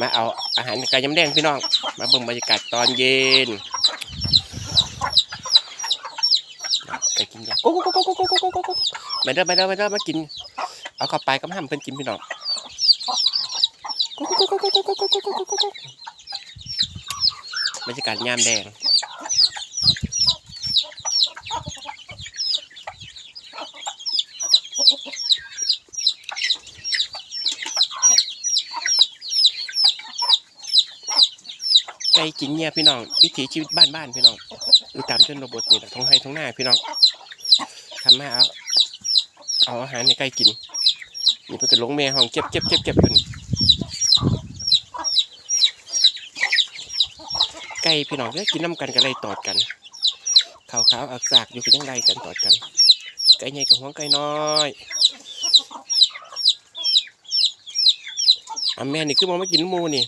มาเอาอาหารไก่ยำแดงพี่น้อง มาเบิ่งบรรยากาศตอนเย็นไก่กินยาโอ้โหโอ้โหโอ้โหโอ้โก้มาเด้อมาเด้อมาเด้อมากิน เอาเข้าไปก็ห้ามเพิ่นกินพี่น้องบรรยากาศยามแดง ไก่กินเนี่ยพี่น้องวิถีชีวิตบ้านๆพี่น้องอยู่ตามชนบทนี่แหละท้องไห้ท้องหน้าพี่น้องทำมาเอาเอาอาหารในไก่กินนี่เพื่อนลงแม่ห้องเจ็บเจ็บเจ็บเจ็บขึ้นไก่พี่น้องก็กินน้ำกันก็ไล่ตอดกันขาวขาวอักซากอยู่เป็นยังไงกันตอดกันไก่ใหญ่กับหัวไก่น้อยอะแม่นี่คือมองไม่กินมูนี่